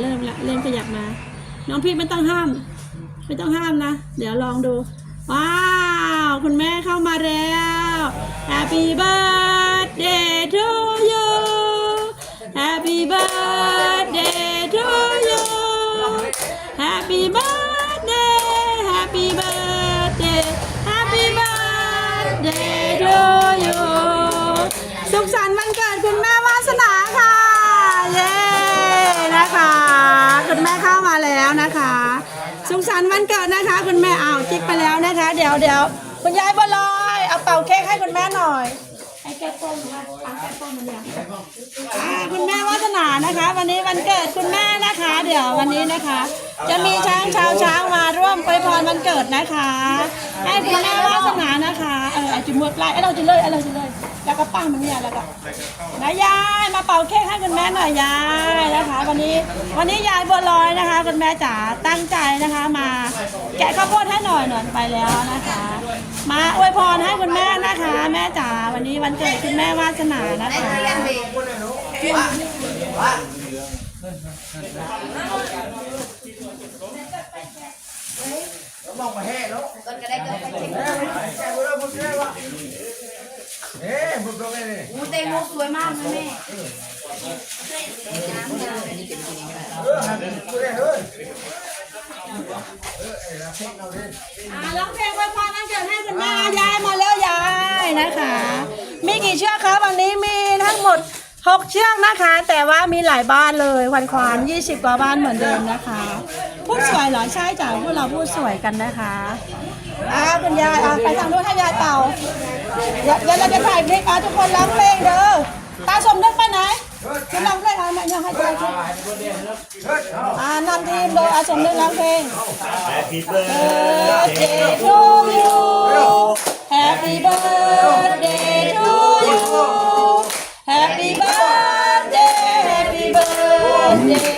เริ่มละเริ่มขยับมา น้องพี่ไม่ต้องห้าม ไม่ต้องห้ามนะ เดี๋ยวลองดู ว้าว คุณแม่เข้ามาแล้ว Happy birthday to you Happy birthday สุขสันต์วันเกิดนะคะ คุณแม่อ้าวจิ๊กไปแล้วนะคะ เดี๋ยวเดี๋ยวคุณยายบัวลอยเอาเป่าเค้กให้คุณแม่หน่อยให้แก้ป้มนะเอาแก้ป้มมันเนี่ยอ่าคุณแม่วาสนานะคะ วันนี้วันเกิดคุณแม่นะคะ เดี๋ยววันนี้นะคะ จะมีช้างชาวช้างมาร่วมอวยพรวันเกิดนะคะ ให้คุณแม่วาสนานะคะเออเอจุดมวดไล่เอาเราจะเลยเอาเราจะเลย แล้วก็ปั้งมันเนี่ยแล้วก็นะยายมาเป่าเค้กให้คุณแม่หน่อยยายนะคะ วันนี้วันนี้ยายบัวลอยนะคะ คุณแม่จ๋าตั้งใจนะคะมา แกะข้าวโพดให้หน่อยหน่อยไปแล้วนะคะ มาอวยพรให้คุณแม่นะคะ แม่จ๋าวันนี้วันเกิดคุณแม่วาสนานะคะมองมาแห่แล้วก็ได้เกิดไปเช็ค เอ๊ะบุญตรงนี้นี่อูเตงโมสวยมากนะแม่เออหันบุญได้เฮ้ยเออไอ้ละเพชรเราดิอ่าร้องเพลงอวยพรวันเกิดให้คุณแม่ยายมาแล้วยายนะคะ มีกี่เชือกคะวันนี้มีทั้งหมดหกเชือกนะคะ แต่ว่ามีหลายบ้านเลยวันควานยี่สิบกว่าบ้านเหมือนเดิมนะคะ พูดสวยเหรอใช่จ้ะพวกเราพูดสวยกันนะคะ อ่าคุณยายอะไปทางนู้นให้ยายเป่าเดี๋ยวเดี๋ยวเราจะถ่ายคลิปอะทุกคนร้องเพลงเด้อตาสมนึกไปไหนคุณร้องเพลงอะไรเนี่ยให้ยายคิดอ่านำทีมโดยอาสมนึกร้องเพลง Happy birthday to you. Happy birthday to you. Happy birthday, happy birthday,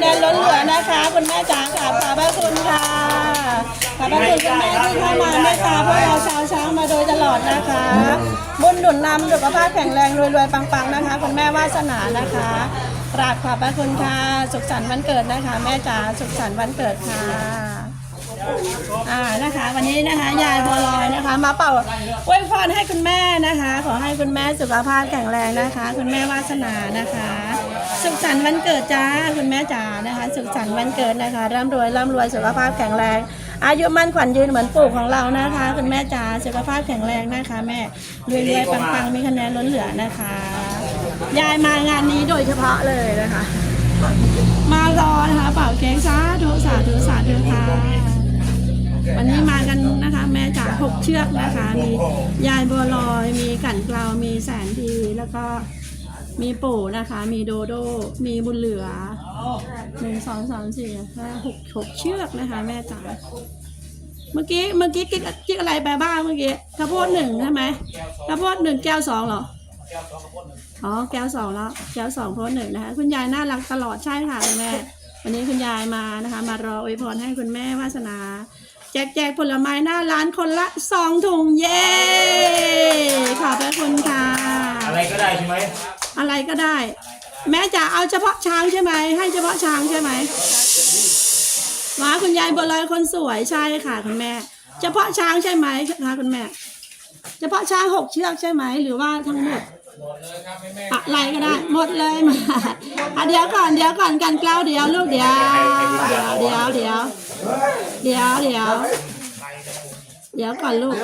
แนนล้นเหลือนะคะคุณแม่จ๋าค่ะขอบพระคุณค่ะขอบพระคุณคุณแม่ที่เข้ามาเมตตาพวกเราชาวช้างมาโดยตลอดนะคะ บุญหนุนนำสุขภาพแข็งแรงรวยรวยปังๆนะคะ คุณแม่วาสนานะคะกราบขอบพระคุณค่ะสุขสันต์วันเกิดนะคะ แม่จ๋าสุขสันต์วันเกิดค่ะอ่านะคะวันนี้นะคะยายบัวลอยนะคะ มาเป่าอวยพรให้คุณแม่นะคะ ขอให้คุณแม่สุขภาพแข็งแรงนะคะ คุณแม่วาสนานะคะ สุขสันต์วันเกิดจ้าคุณแม่จ๋านะคะ สุขสันต์วันเกิดนะคะร่ำรวยร่ำรวยสุขภาพแข็งแรง อายุมั่นขวัญยืนเหมือนปู่ของเรานะคะ คุณแม่จ๋าสุขภาพแข็งแรงนะคะ แม่รวยรวยปังๆมีคะแนนล้นเหลือนะคะ ยายมางานนี้โดยเฉพาะเลยนะคะ มารอนะคะเป่าเค้กสาธุสาธุสาธุค่ะวันนี้มากันนะคะ แม่จ๋าหกเชือกนะคะ มียายบัวลอยมีกั่นเกลามีแสนดีแล้วก็ มีปู่นะคะ มีโดโด มีบุญเหลือหนึ่งสองสามสี่ห้าหกหกเชือกนะคะ แม่จ๋าเมื่อกี้เมื่อกี้กิ๊กกิ๊กอะไรไปบ้างเมื่อกี้ข้าวโพดหนึ่งใช่ไหมข้าวโพดหนึ่งแก้วสองเหรออ๋อแก้วสองแล้วแก้วสองโพดหนึ่งนะคะ คุณยายน่ารักตลอดใช่ค่ะคุณแม่ วันนี้คุณยายมานะคะ มารออวยพรให้คุณแม่วาสนา แจกแจกผลไม้หน้าร้านคนละสองถุงเย้ขอบพระคุณค่ะ อะไรก็ได้ใช่ไหมอะไรก็ได้ แม่จะเอาเฉพาะช้างใช่ไหม ให้เฉพาะช้างใช่ไหมว้าคุณยายบัวลอยคนสวยใช่ค่ะคุณแม่ เฉพาะช้างใช่ไหมคะคุณแม่ เฉพาะช้างหกเชือกใช่ไหม หรือว่าทั้งหมดอะไรก็ได้ หมดเลยมาอะเดี๋ยวก่อนเดี๋ยวก่อนกันเกล้าเดี๋ยวลูกเดี๋ยวเดี๋ยวเดี๋ยวเดี๋ยวเดี๋ยวเดี๋ยว เดี๋ยวก่อนลูก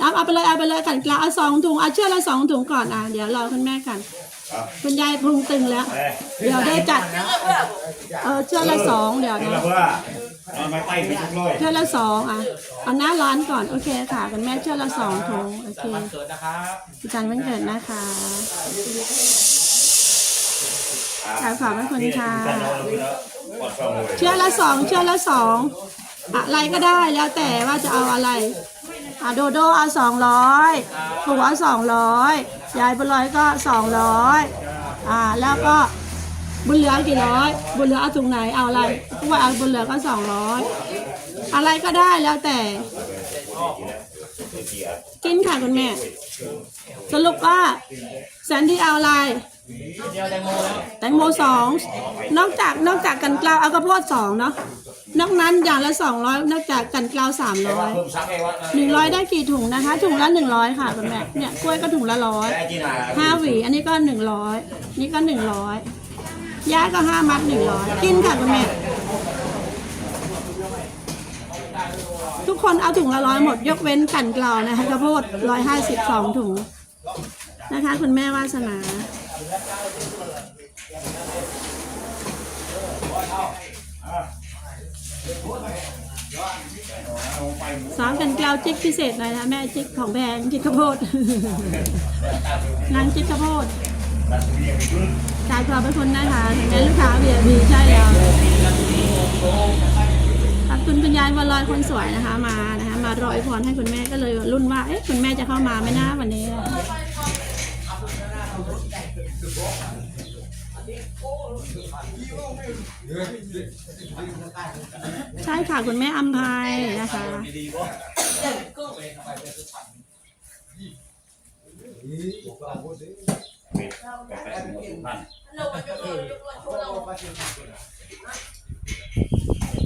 เอาเอาไปเลยเอาไปเลยกันเกล้าเอาสองถุงเอาเชือกละสองถุงก่อนอะเดี๋ยวรอคุณแม่กันคุณยายพุงตึงแล้วเอ้ยเดี๋ยวได้จัดเออเชือกละสองเดี๋ยวนี่นะเราเพื่อเอามาไต่ไปทุกร้อยเชือกละสองอะเอาหน้าร้อนก่อนโอเคค่ะคุณแม่เชือกละสองถุงโอเคเกิดนะครับดิฉันวันเกิดนะคะขายฝากไว้คนค่ะจะนอนแล้วปอดฟังเลยเชือกละสองเชือกละสอง อะไรก็ได้แล้วแต่ว่าจะเอาอะไรอะโดโดเอาสองร้อยผัวสองร้อยยายบุญร้อยก็สองร้อยอ่าแล้วก็บุญเหลือกี่ร้อยบุญเหลือเอาถุงไหนเอาอะไรว่าเอาบุญเหลือก็สองร้อยอะไรก็ได้แล้วแต่ กินค่ะคุณแม่ สรุปว่าแซนดี้เอาอะไรแตงโมสองนอกจากนอกจากกันกล้าวเอากระโพดสองเนาะ นอกนั้นอย่างละสองร้อยนอกจากกันกลาวสามร้อยเพิ่มซักให้วัดหนึ่งร้อยได้กี่ถุงนะคะ ถุงละหนึ่งร้อยค่ะคุณแม่เนี่ยกล้วยก็ถุงละร้อยได้กินอาหารห้าหวีอันนี้ก็หนึ่งร้อยนี่ก็หนึ่งร้อยย่าก็ห้ามัดหนึ่งร้อยกินค่ะคุณแม่ทุกคนเอาถุงละร้อยหมด ยกเว้นกันกลาวนะคะกระโพดร้อยห้าสิบสองถุงนะคะ คุณแม่วาสนาสา มกันกลาวจิกพิเศษหน่อยนะแม่จิกของแพงจิกข้าวโพดนางจิกข้าวโพดขายขอบพระคุณนะคะถึงแม้ลูกค้าเบียร์บีใช่แล้วขอบคุณคุณยายวันลอยคนสวยนะคะมานะคะมารอยพรให้คุณแม่ก็เลยรุ่นว่าเอ๊ะคุณแม่จะเข้ามาไหมนะวันนี้ ใช่ค่ะคุณแม่อัมพายนะคะเป็น